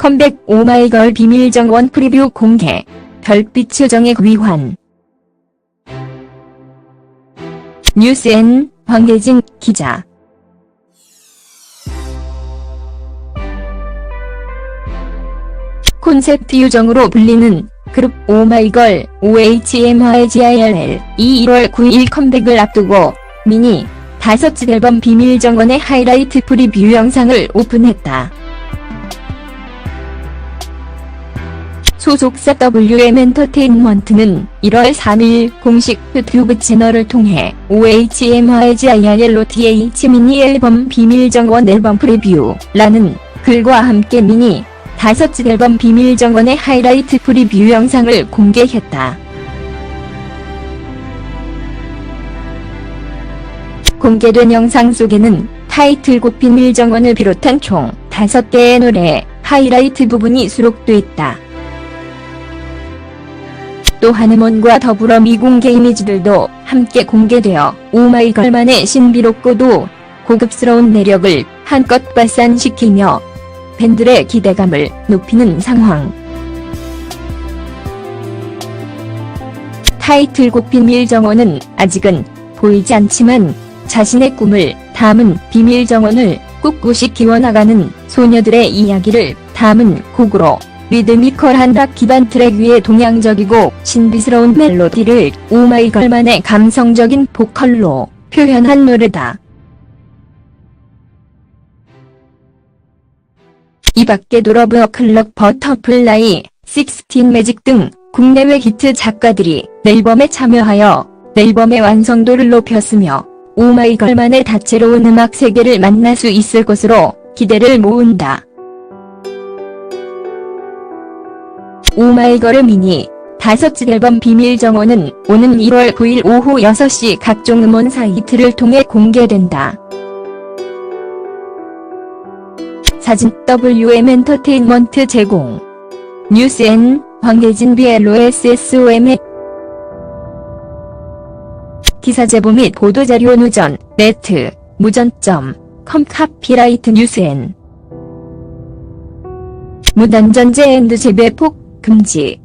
컴백 오마이걸 비밀 정원 프리뷰 공개. 별빛 요정의 귀환. 뉴스N 황혜진 기자. 콘셉트 요정으로 불리는 그룹 오마이걸 OHMYGIRL 이 1월 9일 컴백을 앞두고 미니 다섯째 앨범 비밀 정원의 하이라이트 프리뷰 영상을 오픈했다. 소속사 WM 엔터테인먼트는 1월 3일 공식 유튜브 채널을 통해 OHMYGIRL로 TH 미니 앨범 비밀 정원 앨범 프리뷰라는 글과 함께 미니 다섯째 앨범 비밀 정원의 하이라이트 프리뷰 영상을 공개했다. 공개된 영상 속에는 타이틀곡 비밀 정원을 비롯한 총 5개의 노래 하이라이트 부분이 수록돼 있다. 또 한음원과 더불어 미공개 이미지들도 함께 공개되어 오마이걸만의 신비롭고도 고급스러운 매력을 한껏 발산시키며 팬들의 기대감을 높이는 상황. 타이틀곡 비밀 정원은 아직은 보이지 않지만 자신의 꿈을 담은 비밀 정원을 꿋꿋이 키워나가는 소녀들의 이야기를 담은 곡으로 리드미컬한 락 기반 트랙 위에 동양적이고 신비스러운 멜로디를 오마이걸만의 감성적인 보컬로 표현한 노래다. 이 밖에 도 러브 어클럭 버터플라이, 식스틴 매직 등 국내외 히트 작가들이 앨범에 참여하여 앨범의 완성도를 높였으며 오마이걸만의 다채로운 음악 세계를 만날 수 있을 것으로 기대를 모은다. 오마이걸의 미니 다섯째 앨범 비밀 정원은 오는 1월 9일 오후 6시 각종 음원 사이트를 통해 공개된다. 사진 WM 엔터테인먼트 제공 뉴스N 황혜진 BLOSSOM 기사 제보 및 보도자료 누전 네트 무전점 컴 카피라이트 뉴스N 무단전제 앤드 재배폭 금지